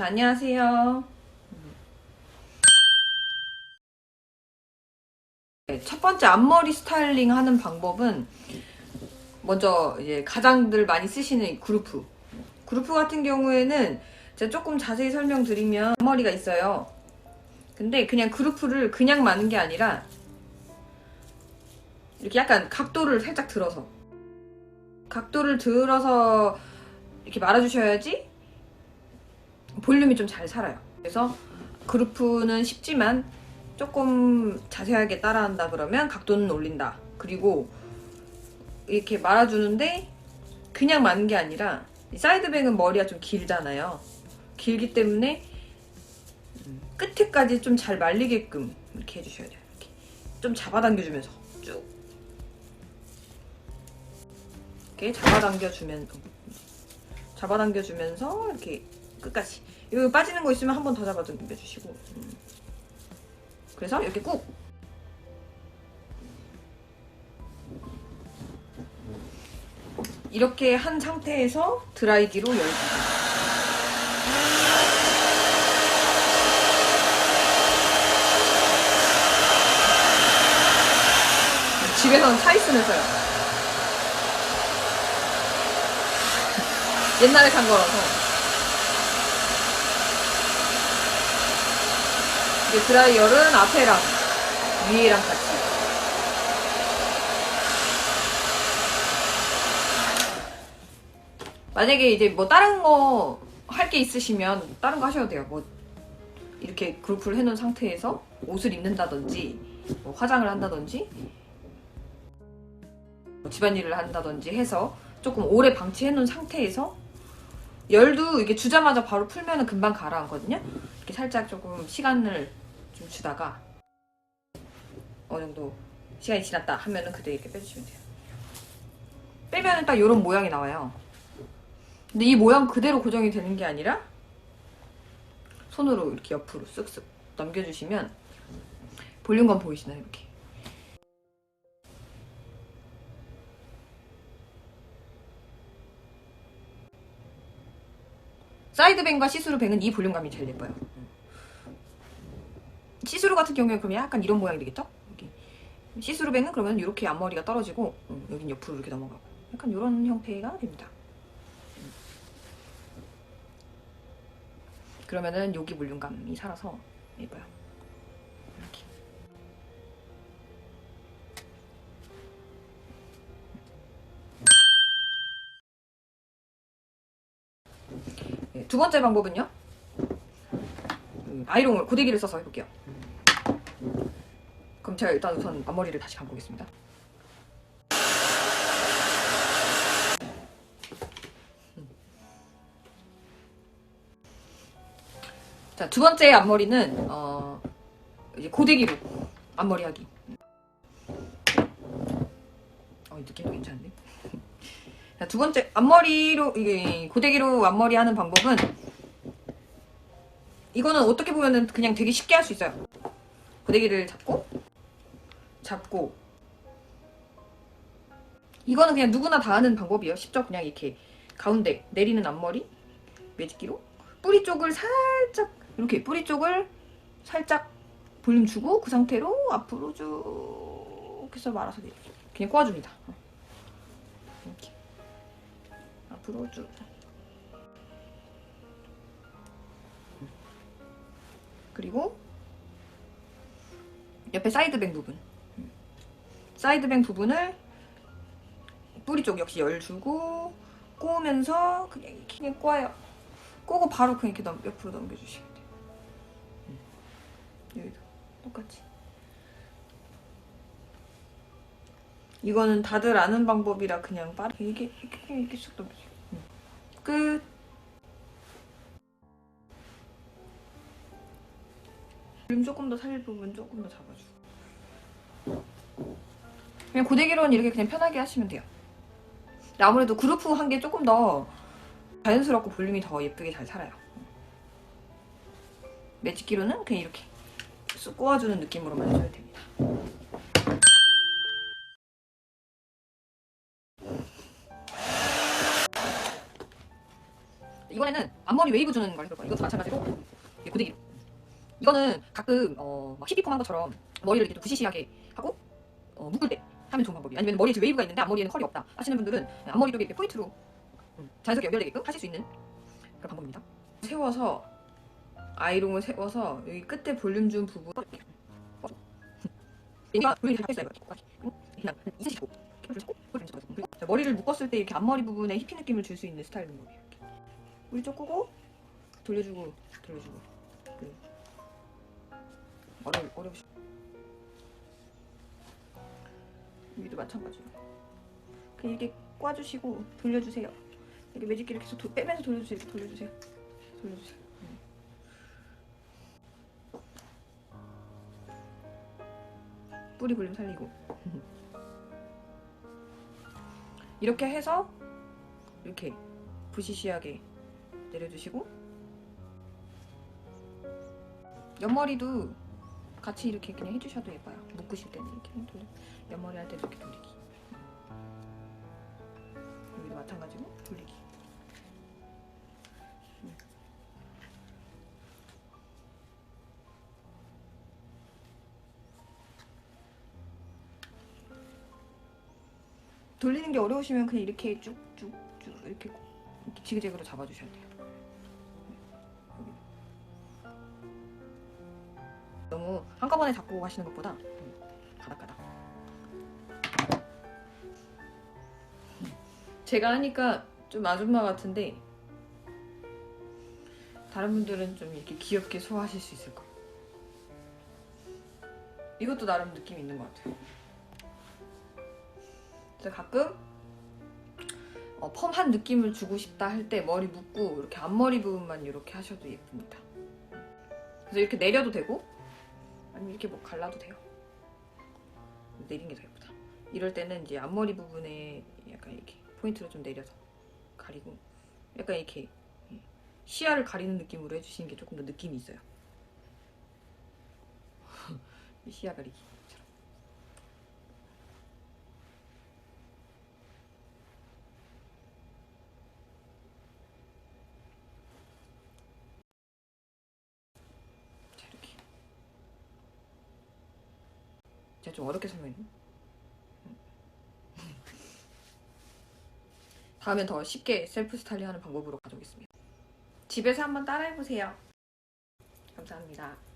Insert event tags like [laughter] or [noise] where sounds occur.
자, 안녕하세요. 네, 첫 번째 앞머리 스타일링 하는 방법은 먼저 이제 가장들 많이 쓰시는 이 그루프. 그루프 같은 경우에는 제가 조금 자세히 설명드리면 앞머리가 있어요. 근데 그냥 그루프를 그냥 마는 게 아니라 이렇게 약간 각도를 살짝 들어서 각도를 들어서 이렇게 말아주셔야지 볼륨이 좀 잘 살아요. 그래서 그루프는 쉽지만 조금 자세하게 따라한다 그러면 각도는 올린다. 그리고 이렇게 말아주는데 그냥 마는 게 아니라 이 사이드백은 머리가 좀 길잖아요. 길기 때문에 끝에까지 좀 잘 말리게끔 이렇게 해주셔야 돼요. 이렇게 좀 잡아당겨주면서 쭉 이렇게 잡아당겨주면 잡아당겨주면서 이렇게 끝까지. 여기 빠지는 거 있으면 한 번 더 잡아당겨주시고. 음. 그래서 이렇게 꾹. 이렇게 한 상태에서 드라이기로 열기 집에서는 차이 쓰면서요. [laughs] 옛날에 산 거라서 이게 드라이열은 앞에랑 위에랑 같이 만약에 이제 뭐 다른 거 할 게 있으시면 다른 거 하셔도 돼요. 뭐 이렇게 그룹을 해놓은 상태에서 옷을 입는다든지 뭐 화장을 한다든지 뭐 집안일을 한다든지 해서 조금 오래 방치해놓은 상태에서 열도 이게 주자마자 바로 풀면은 금방 가라앉거든요. 이렇게 살짝 조금 시간을 좀 주다가 어느 정도 시간이 지났다 하면은 그때 이렇게 빼주시면 돼요. 빼면은 딱 이런 모양이 나와요. 근데 이 모양 그대로 고정이 되는 게 아니라 손으로 이렇게 옆으로 쓱쓱 넘겨주시면 볼륨감 보이시나요? 이렇게. 사이드뱅과 시스루 뱅은 이 볼륨감이 제일 예뻐요. 시스루 같은 경우에 그러면 약간 이런 모양이 되겠죠? 여기. 시스루뱅은 그러면 이렇게 앞머리가 떨어지고 음, 여긴 옆으로 이렇게 넘어가고 약간 이런 형태가 됩니다. 음. 그러면은 여기 볼륨감이 살아서 예뻐요. 이렇게. 네, 두 번째 방법은요. 음, 아이롱을 고데기를 써서 해볼게요. 그럼 제가 일단 우선 앞머리를 다시 감고겠습니다. 자, 두 번째 앞머리는 어, 이제 고데기로 앞머리 하기. 어, 이 느낌도 괜찮은데? 자, 두 번째 앞머리로 이게 고데기로 앞머리 하는 방법은 이거는 어떻게 보면은 그냥 되게 쉽게 할 수 있어요. 고데기를 잡고 잡고 이거는 그냥 누구나 다 하는 방법이에요. 쉽죠? 그냥 이렇게 가운데 내리는 앞머리 매직기로 뿌리 쪽을 살짝 이렇게 뿌리 쪽을 살짝 볼륨 주고 그 상태로 앞으로 쭉 해서 말아서 내려줘. 그냥 꼬아줍니다. 이렇게 앞으로 쭉. 그리고 옆에 사이드뱅 부분. 사이드뱅 부분을 뿌리 쪽 역시 열 주고 꼬우면서 그냥 이렇게 그냥 꼬아요. 꼬고 바로 그냥 이렇게 넘, 옆으로 넘겨주시면 돼요. 음. 여기도 똑같이. 이거는 다들 아는 방법이라 그냥 빠르게 이렇게 이렇게 그냥 이렇게 쑥 넘겨주세요. 음. 끝. 볼륨 조금 더 살릴 부분 조금 더 잡아주고. 그냥 고데기로는 이렇게 그냥 편하게 하시면 돼요. 아무래도 그루프 한 게 조금 더 자연스럽고 볼륨이 더 예쁘게 잘 살아요. 매직기로는 그냥 이렇게 쑥 꼬아주는 느낌으로만 해줘야 됩니다. 이번에는 앞머리 머리 웨이브 주는 걸 해볼 거예요. 이것도 마찬가지로 고데기. 이거는 가끔 어, 막 히피폼한 것처럼 머리를 이렇게 좀 부시시하게 하고 어, 묶을 때 하면 좋은 방법이에요. 아니면 머리에 지금 웨이브가 있는데 앞머리에는 컬이 없다 하시는 분들은 앞머리 쪽에 이렇게 포인트로 음, 자연스럽게 연결되게끔 하실 수 있는 그런 방법입니다. 세워서 아이롱을 세워서 여기 끝에 볼륨 준 부분. 얘가 볼륨이 다 있어요. 이렇게. 그냥 이렇게 잡고 머리를 묶었을 때 이렇게 앞머리 부분에 힙히 느낌을 줄 수 있는 스타일 방법이에요. 이렇게. 우리 쪽 끄고 돌려주고 돌려주고 어려 어려우시. 여기도 마찬가지로 그냥 이렇게 꽈주시고 돌려주세요. 이렇게 매직기를 계속 도- 빼면서 돌려주세요. 돌려주세요. 돌려주세요. 음. 뿌리 볼륨 살리고 [laughs] 이렇게 해서 이렇게 부시시하게 내려주시고 옆머리도 같이 이렇게 그냥 해주셔도 예뻐요. 묶으실 때는 이렇게 돌려 옆머리 할 때도 이렇게 돌리기 여기도 마찬가지로 돌리기 음. 돌리는 게 어려우시면 그냥 이렇게 쭉쭉쭉 이렇게 지그재그로 잡아주셔야 돼요. 너무 한꺼번에 잡고 하시는 것보다 음, 가닥가닥. 제가 하니까 좀 아줌마 같은데 다른 분들은 좀 이렇게 귀엽게 소화하실 수 있을 거예요. 이것도 나름 느낌 있는 것 같아요. 그래서 가끔 어, 펌한 느낌을 주고 싶다 할 때 머리 묶고 이렇게 앞머리 부분만 이렇게 하셔도 예쁩니다. 그래서 이렇게 내려도 되고 아니면 이렇게 뭐 갈라도 돼요. 내린 게 더 예쁘다. 이럴 때는 이제 앞머리 부분에 약간 이렇게 포인트를 좀 내려서 가리고 약간 이렇게 시야를 가리는 느낌으로 해주시는 게 조금 더 느낌이 있어요. [laughs] 시야 가리기처럼. 자 이렇게. 제가 좀 어렵게 설명했나? 다음엔 더 쉽게 셀프 스타일링 하는 방법으로 가져오겠습니다. 집에서 한번 따라해보세요. 감사합니다.